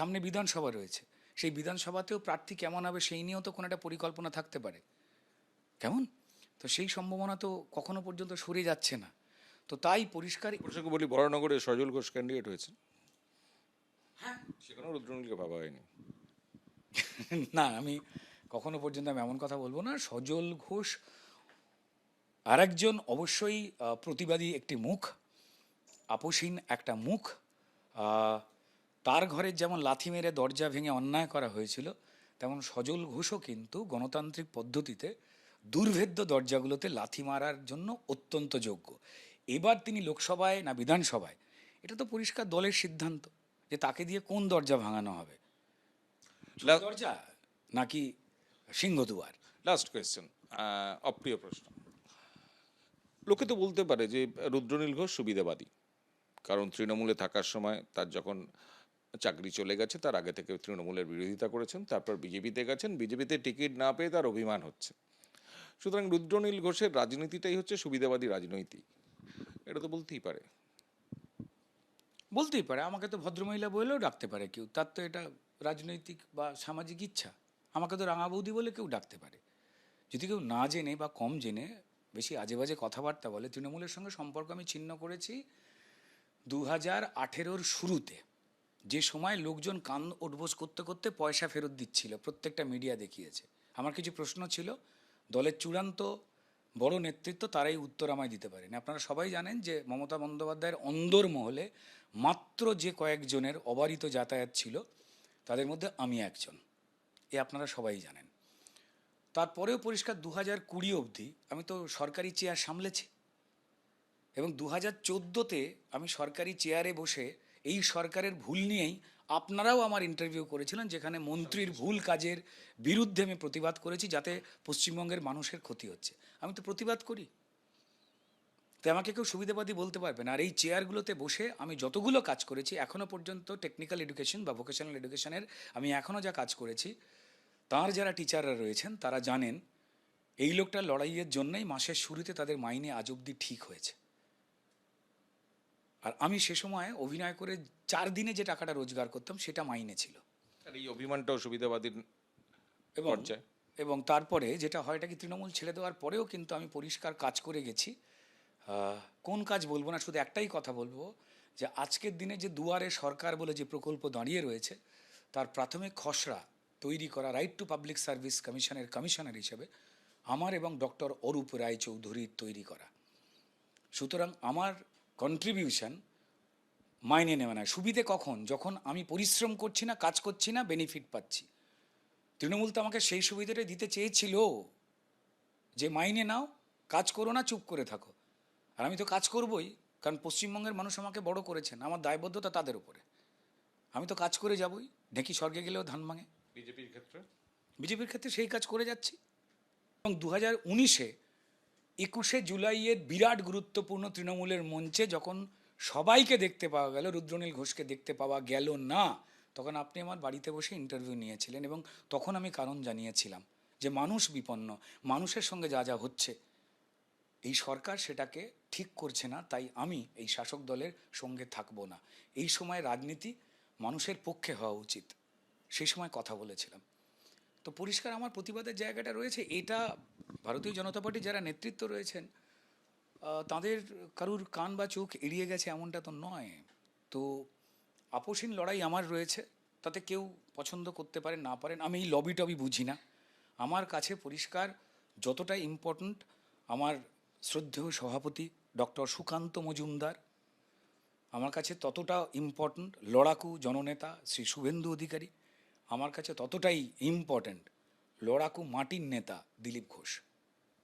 সামনে বিধানসভা রয়েছে। সেই বিধানসভাতেও প্রার্থী কেমন হবে সেই নিয়েও তো কোনো একটা পরিকল্পনা থাকতে পারে। কেমন? তো সেই সম্ভাবনা তো কখনো পর্যন্ত সরে যাচ্ছে না। তো তাই পরিষ্কার প্রসঙ্গে বলি বরানগরে সজল ঘোষ ক্যান্ডিডেট হয়েছে হ্যাঁ। সেখানেও রুদ্রনীলকে ভাবা হয়নি। না আমি কখনো পর্যন্ত আমি এমন কথা বলব না। সজল ঘোষ আরেকজন অবশ্যই প্রতিবাদী একটি মুখ আপোষহীন একটা মুখ। আহ, তার ঘরের যেমন লাথি মেরে দরজা ভেঙে অন্যায় করা হয়েছিল তেমন সজল ঘোষও কিন্তু গণতান্ত্রিক পদ্ধতিতে দুর্ভেদ্য দরজাগুলোতে লাথি মারার জন্য অত্যন্ত যোগ্য। এবার তিনি লোকসভায় না বিধানসভায় এটা তো পরিষ্কার দলের সিদ্ধান্ত যে তাকে দিয়ে কোন দরজা ভাঙানো হবে। দরজা নাকি সিংহদুয়ার? লাস্ট কোয়েশ্চেন অপ্রিয় প্রশ্ন। লোকে তো বলতে পারে যে রুদ্রনীল ঘোষ সুবিধাবাদী কারণ তৃণমূলে থাকার সময় তার যখন চাকরি চলে গেছে, তার আগে থেকে তৃণমূলের বিরোধিতা করেছেন, তারপর বিজেপিতে গেছেন, বিজেপিতে টিকিট না পেয়ে তার অভিমান হচ্ছে। সুতরাং রুদ্রনীল ঘোষের রাজনীতিটাই হচ্ছে সুবিধাবাদী রাজনীতি। এটা তো বলতেই পারে। বলতেই পারে, আমাকে তো ভদ্রমহিলা বলেও ডাকতে পারে কেউ, তার তো এটা রাজনৈতিক বা সামাজিক ইচ্ছা। আমাকে তো রাঙা বৌদি বলে কেউ ডাকতে পারে। যদি কেউ না জেনে বা কম জেনে, বেশি আজে বাজে কথাবার্তা বলে, তৃণমূলের সঙ্গে সম্পর্ক আমি ছিন্ন করেছি দু হাজার আঠেরোর শুরুতে। যে সময় লোকজন কান উঠবোস করতে করতে পয়সা ফেরত দিচ্ছিল, প্রত্যেকটা মিডিয়া দেখিয়েছে। আমার কিছু প্রশ্ন ছিল, দলের চূড়ান্ত বড় নেতৃত্ব তারাই উত্তর আমায় দিতে পারেন। আপনারা সবাই জানেন যে মমতা বন্দ্যোপাধ্যায়ের অন্দর মহলে মাত্র যে কয়েকজনের অবারিত যাতায়াত ছিল, তাদের মধ্যে আমি একজন। এ আপনারা সবাই জানেন। তারপরেও পরিষ্কার দু হাজার কুড়ি অবধি আমি তো সরকারি চেয়ার সামলেছি। এবং দু হাজার চোদ্দোতে আমি সরকারি চেয়ারে বসে এই সরকারের ভুল নিয়েই আপনারাও আমার ইন্টারভিউ করেছিলেন, যেখানে মন্ত্রীর ভুল কাজের বিরুদ্ধে আমি প্রতিবাদ করেছি যাতে পশ্চিমবঙ্গের মানুষের ক্ষতি হচ্ছে। আমি তো প্রতিবাদ করি। তো আমাকে কেউ সুবিধাবাদী বলতে পারবে না। আর এই চেয়ারগুলোতে বসে আমি যতগুলো কাজ করেছি এখনও পর্যন্ত টেকনিক্যাল এডুকেশন বা ভোকেশনাল এডুকেশনের আমি এখনও যা কাজ করেছি, তার যারা টিচাররা রয়েছেন, তারা জানেন, এই লোকটার লড়াইয়ের জন্যই মাসের শুরুতে তাদের মাইনে আজ অব্দি ঠিক হয়েছে। আর আমি সে সময় অভিনয় করে চার দিনে যে টাকাটা রোজগার করতাম সেটা মাইনে ছিল। আর এই অভিমানটাও সুবিধাবাদীর এবং এবং তারপরে যেটা হয় এটা কি তৃণমূল ছেড়ে দেওয়ার পরেও কিন্তু আমি পরিষ্কার কাজ করে গেছি। কোন কাজ বলব না শুধু একটাই কথা বলব যে আজকের দিনে যে দুয়ারে সরকার বলে যে প্রকল্প দাঁড়িয়ে রয়েছে তার প্রাথমিক খসড়া তৈরি করা রাইট টু পাবলিক সার্ভিস কমিশনের কমিশনার হিসেবে আমার এবং ডক্টর অরূপ রায় চৌধুরীর তৈরি করা। সুতরাং আমার কন্ট্রিবিউশন মাইনে নেওয়া না। সুবিধে কখন? যখন আমি পরিশ্রম করছি না কাজ করছি না বেনিফিট পাচ্ছি। তৃণমূল তো আমাকে সেই সুবিধাটাই দিতে চেয়েছিল যে মাইনে নাও কাজ করো না চুপ করে থাকো। আর আমি তো কাজ করবই কারণ পশ্চিমবঙ্গের মানুষ আমাকে বড় করেছেন আমার দায়বদ্ধতা তাদের উপরে। আমি তো কাজ করে যাবই ঢেকি স্বর্গে গেলেও ধান ভাঙে। বিজেপির ক্ষেত্রে? বিজেপির ক্ষেত্রে সেই কাজ করে যাচ্ছি। এবং দু হাজার উনিশে একুশে জুলাইয়ের বিরাট গুরুত্বপূর্ণ তৃণমূলের মঞ্চে যখন সবাইকে দেখতে পাওয়া গেল, রুদ্রনীল ঘোষকে দেখতে পাওয়া গেল না, তখন আপনি আমার বাড়িতে বসে ইন্টারভিউ নিয়েছিলেন এবং তখন আমি কারণ জানিয়েছিলাম যে মানুষ বিপন্ন, মানুষের সঙ্গে যা যা হচ্ছে, এই সরকার সেটাকে ঠিক করছে না, তাই আমি এই শাসক দলের সঙ্গে থাকব না। এই সময় রাজনীতি মানুষের পক্ষে হওয়া উচিত সেই সময় কথা বলেছিলাম। তো পরিষ্কার আমার প্রতিবাদের জায়গাটা রয়েছে, এটা ভারতীয় জনতা পার্টির যারা নেতৃত্ব রয়েছেন তাদের কারুর কান বা চোখ এড়িয়ে গেছে এমনটা তো নয়। তো আপোষহীন লড়াই আমার রয়েছে, তাতে কেউ পছন্দ করতে পারেন না পারেন আমি এই লবি টবি বুঝি না। আমার কাছে পরিষ্কার, যতটা ইম্পর্ট্যান্ট আমার শ্রদ্ধেয় সভাপতি ডক্টর সুকান্ত মজুমদার, আমার কাছে ততটা ইম্পর্ট্যান্ট লড়াকু জননেতা শ্রী শুভেন্দু অধিকারী, আমার কাছে ততটাই ইম্পর্ট্যান্ট লড়াকু মাটির নেতা দিলীপ ঘোষ।